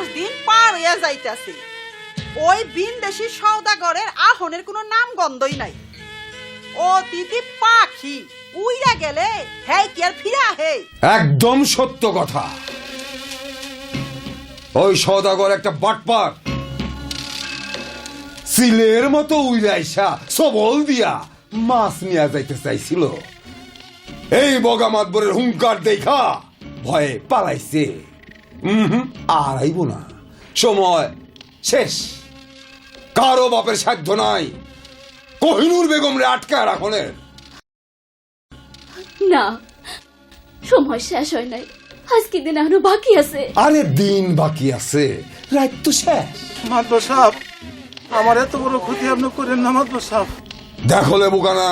দশ দিন পার হইয়া যাইতাছে। ওই বিনদেশি সওদাগরের আহনের কোনো নাম গন্ধই নাই। ও দিদি পাখি, উইরা গেলে হ্যাঁ কি আর ফিরা হে একদম সত্য কথা। ওই সদাগর একটা বাটপার। সিলের মতো উইরাইসা সবল দিয়া মাছ নিয়ে যাইতে চাইছিল। এই বগা মাতবরের হুঙ্কার দেখা ভয়ে পালাইছে। আর আইব না। সময় শেষ। কারও বাপের সাধ্য নাই। কহিনুর বেগম রে আটকা রাখনের না সময় শেষ হয় নাই। আজকে দিন আরও বাকি আছে। আরে দিন বাকি আছে। রাত তো শেষ। মাতব সাহেব আমার এত বড় ক্ষতি আপনি করেন না মাতব সাহেব। দেখো লে বুকানা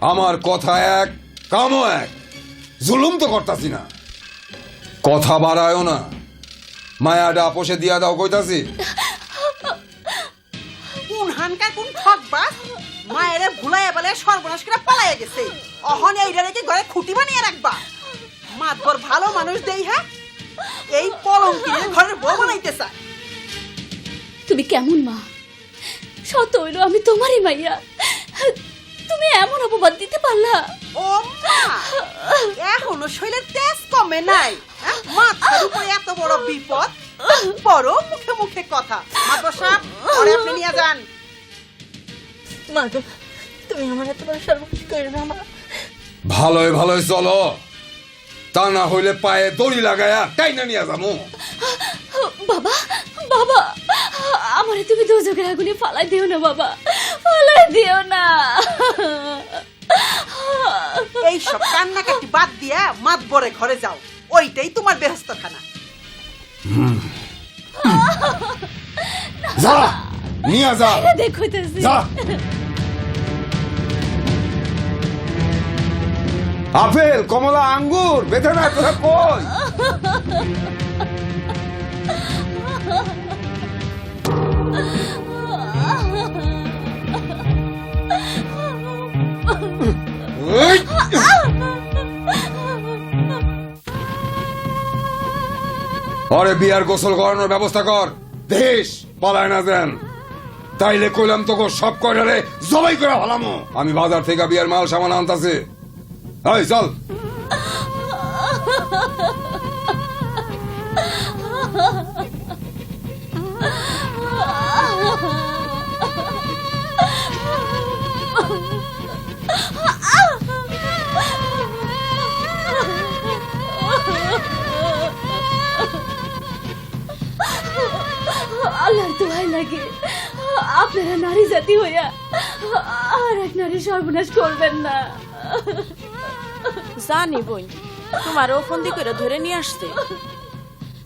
আমার কথা এক কামও এক। জুলুম তো করতাছি না। কথা বাড়ায়ও না। মায়াটা আপোষে দিয়া দাও কইতাছি। কোন হানকার কোন ঠকবাস মায়েরে ভুলাইয়া বলে সর্বনাশ করে পালাইয়া গেছে। অহন এইটা রেখে ঘরে খুঁটি বানিয়ে রাখবা? মাতবর ভালো মানুষ দেই হ্যাঁ? এই কলঙ্কিনীর ঘরের বউ বানাইতে চায়। তুমি কেমন মা? সত হইল আমি তোমারই মাইয়া। তুমি এমন অপবাদ দিতে পারলা। ও মা এখনও শৈলের তেজ কমে নাই হ্যাঁ? মাথার উপরে এত বড় বিপদ বড় মুখে মুখে কথা। সাহেব ঘরে আপনি নিয়ে যান। মা তুমি আমার এত বড় সর্বনাশ করে না মা। ভালোই ভালোই চলো। তা না হইলে পায়ে দড়ি লাগায়া টাইনা নিয়ে যাব। বাবা বাবা আমারে তুমি দোজকের আগুনে ফালাই দিও না বাবা। ফালাই দিও না। এই সব কান্নাকাটি বাদ দিয়া মাতবরে ঘরে যাও। ওইটাই তোমার বেহস্ত খানা যা নিয়ে যা। আপেল কমলা আঙ্গুর বেঁধে না তোরা কই? আরে বিয়ার গোসল করানোর ব্যবস্থা কর। দেশ পালায় না দেন তাইলে কইলাম তোকে সব কয়টারে জবাই করে হলামো আমি বাজার থেকে বিয়ার মাল সামান আনতাছি। এই, চল। আল্লাহর আপনারা নারী জাতি হইয়া আর এক নারী সর্বনাশ করবেন না। জানি বই তোমারও ফন্দি করে ধরে নিয়ে আসতে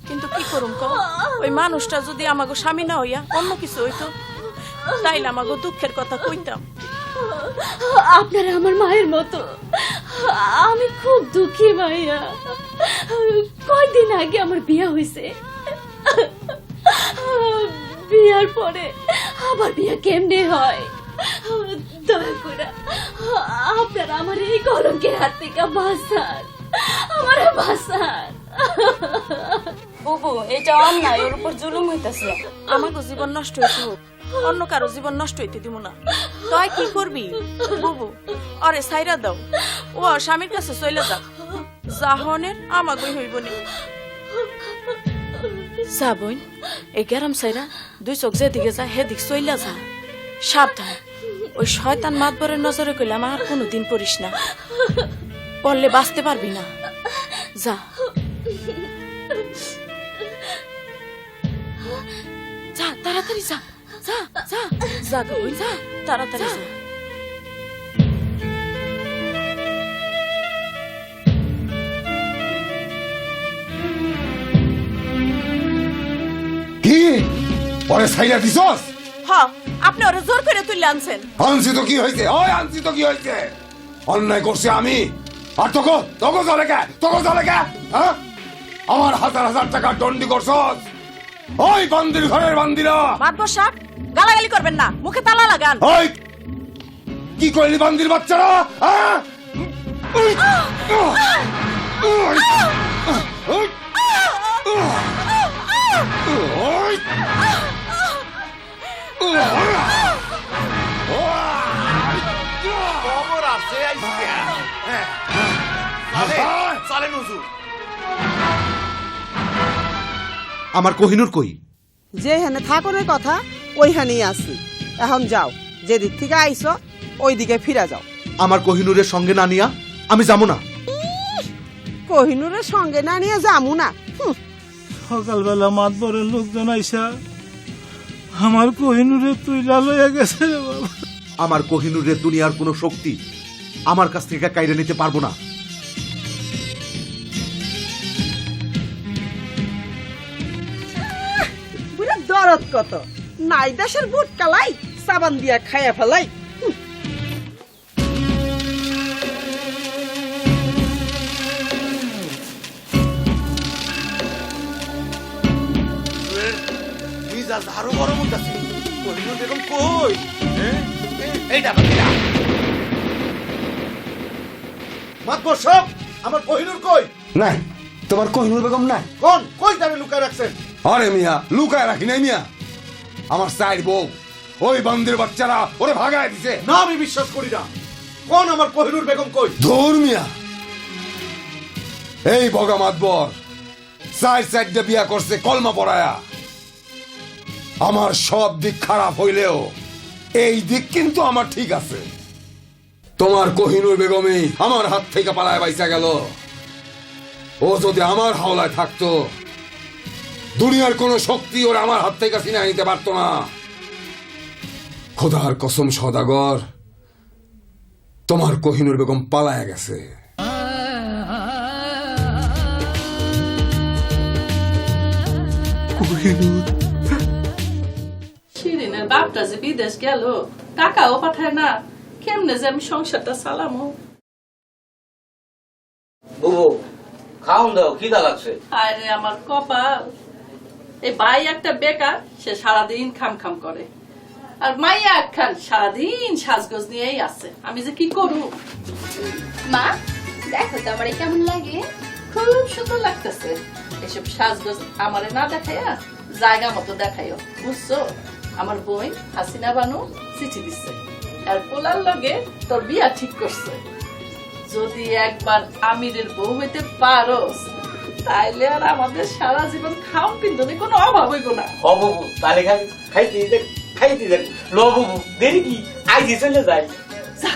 কিন্তু কি করুম কও? ওই মানুষটা যদি আমাকে স্বামী না হইয়া অন্য কিছু হইতো তাইলে আমাকে দুঃখের কথা কইতাম। আপনারা আমার মায়ের মতো। আমি খুব দুঃখী মাইয়া। কয়দিন আগে আমার বিয়া হয়েছে বিয়ার পরে। আবার বিয়া কেমনে হয়? দয়া করে, আপনারা আমার এই হাত থেকে আমার বুবু, এটা অন্যায়, ওর উপর জুলুম হইতাছে। আমাকে জীবন নষ্ট হইতে হোক অন্য কারও জীবন নষ্ট হইতে দিব না। তুই কি করবি, বুবু? আরে সাইরা দাও। ও, স্বামীর কাছে চলে যাক। জাহনের আমাগই হইব নি। যা বোন এই গ্যারাম সাইরা দুই চোখ যেদিকে যা হেদিক চইলা যা সাবধান ওই শয়তান মাতবরের নজরে কইলাম আর কোনোদিন পড়িস না পড়লে বাঁচতে পারবি না যা যা তাড়াতাড়ি যা যা যা যা তাড়াতাড়ি যা কি? পরে সাইরা দিছস? হ আপনি ওরা জোর করে তুলে আনছেন। আনছি তো কি হয়েছে? ওই আনছি তো কি হয়েছে? অন্যায় করছে আমি। আর তোকে তোকে চলে কে? তোকে চলে কে? হ্যাঁ? আমার হাজার হাজার টাকা দণ্ডি করছস? ওই বান্দির ঘরের বান্দিরা! মাতবর সাহেব গালাগালি করবেন না। মুখে তালা লাগান। ওই! কি করলি বান্দির বাচ্চারা? হ্যাঁ? চলেন হুজুর আমার কোহিনুর কই? যেখানে থাকনের কথা ওইখানেই আছি। এখন যাও যেদিক থেকে আইছো ওই দিকে ফিরে যাও। আমার কোহিনুরের সঙ্গে না নিয়া আমি যাব না। কোহিনুরের সঙ্গে না নিয়ে যামু না। হুঁ, সকালবেলা মাতবরের লোকজন আইসা আমার কোহিনুরে তুই লইয়া গেছে রে বাবা। আমার কোহিনুরের দুনিয়ার কোনো শক্তি আমার কাছ থেকে কাইরে নিতে পারব না। দরদ কত? নাই দেশের বুট কালাই সাবান দিয়া খাইয়া ফেলাই। মিজাজ আরও গরম হইতাছে কহিনুর বেগম কই হ্যাঁ? এইটা মাতবর সব আমার কোহিনুর কই? নাই তোমার কোহিনুর বেগম নাই। কোন? কই জানে লুকায় রাখছেন? আরে মিয়া লুকায় রাখি নাই মিয়া। আমার সাইড বউ ওই বান্দির বাচ্চারা ওরে ভাগায় দিছে। না আমি বিশ্বাস করি না। কোন আমার কোহিনুর বেগম কই? ধর মিয়া। এই বগা মাতবর সাইড সাইডটা বিয়া করছে কলমা পড়ায়া আমার সব দিক খারাপ হইলেও এই দিক কিন্তু আমার ঠিক আছে। তোমার কোহিনুর বেগমই আমার হাত থেকে পালায় বাইসা গেল। ও যদি আমার হাওলায় থাকতো দুনিয়ার কোন শক্তি ওর আমার হাত থেকে ছিনা নিতে পারতো না। খোদার কসম সদাগর তোমার কোহিনুর বেগম পালায়া গেছে। শিরিনের বাপটা যে বিদেশ গেল টাকাও পাঠায় না। কেমনে যে আমি সংসারটা চালামো? বুবু খাওন দাও খিদা লাগছে। আরে আমার কপাল। এই ভাই একটা বেকার, সে সারাদিন খাম খাম করে। আর মাইয়া একখান সারাদিন সাজগোজ নিয়েই আছে। আমি যে কি করব মা, দেখো তো আমার কেমন লাগে। খুব সুন্দর লাগতেছে। এসব সাজগোজ আমারে না দেখাইয়া জায়গা মতো দেখাইও। বুঝছ? আমার বোন হাসিনা বানু চিঠি দিচ্ছে আর পোলার লগে তোর বিয়া ঠিক করছে। যদি একবার আমিরের বউ হইতে পারোস তাইলে আর আমাদের সারা জীবন খাম কিন্তু কোনো অভাব হইব না। অভাব তাহলে খাই খাইতে দেখ খাইতে দেখ। ল বুবু দেরি কি? আই চলে যাই যা